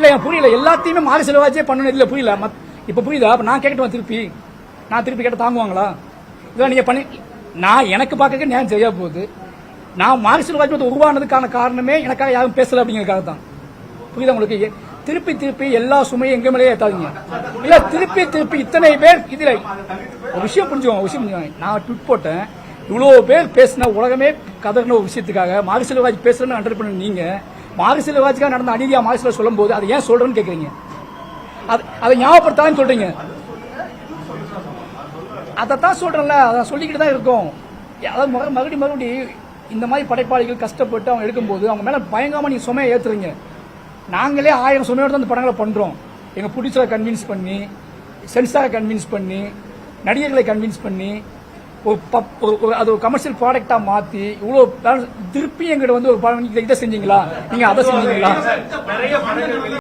இல்ல எனக்கு புரியல. எல்லாத்தையுமே மாறி செலவாச்சே பண்ணணும். இல்ல புரியல. மத்- இப்ப புரியுதா? அப்போ நான் கேட்கட்டுமா திருப்பி. நான் திருப்பி கேட்ட தாங்குவாங்களா? இதெல்லாம் நீங்க பண்ணி நான் எனக்கு பார்க்க நேரம் சரியா போகுது. நான் மாறி செல்வாஜ் உருவானதுக்கான காரணமே எனக்காக யாரும் பேசல அப்படிங்கிறதுக்காக தான். புரியுதா உங்களுக்கு? திருப்பி திருப்பி எல்லா சுமையும் எங்க மேலேயே ஏத்தாதீங்க. இல்ல திருப்பி திருப்பி இத்தனை பேர் இதுல ஒரு விஷயம் புரிஞ்சுக்கோங்க விஷயம் புரிஞ்சுக்கோங்க. நான் ட்விட் போட்டேன். இவ்வளவு பேர் பேசின உலகமே கதறின ஒரு விஷயத்துக்காக மாரிசெல்வாஜ் பேசுறேன்னு அண்டர் பண்ண நீங்க. மாரி செல்வராஜுக்காக நடந்த அநீதியா மாரி சொல்லும் போது அதை ஏன் சொல்றேன்னு கேக்குறீங்க? அது அதை ஞாபகப்படுத்தான்னு சொல்றீங்க. அதைத்தான் சொல்றேன்ல அதை சொல்லிக்கிட்டு தான் இருக்கோம். அதாவது மறு- மறுபடியும் மறுபடியும் இந்த மாதிரி படைப்பாளிகள் கஷ்டப்பட்டு அவங்க எடுக்கும்போது அவங்க மேலே பயங்காமல் நீங்கள் சுமையை ஏற்றுறீங்க நாங்களே ஆயிரம் சுமையோட தான் இந்த படங்களை பண்ணுறோம் எங்கள் ப்ரொடியூசரை கன்வின்ஸ் பண்ணி சென்சாரை கன்வின்ஸ் பண்ணி நடிகர்களை கன்வின்ஸ் பண்ணி ஒரு பப்- ஒரு- அது ஒரு கமர்ஷியல் ப்ராடக்டா மாத்தி இவ்வளவு திருப்பி எங்கிட்ட வந்து ஒரு இதை செஞ்சீங்களா? நீங்க அதை செஞ்சீங்களா?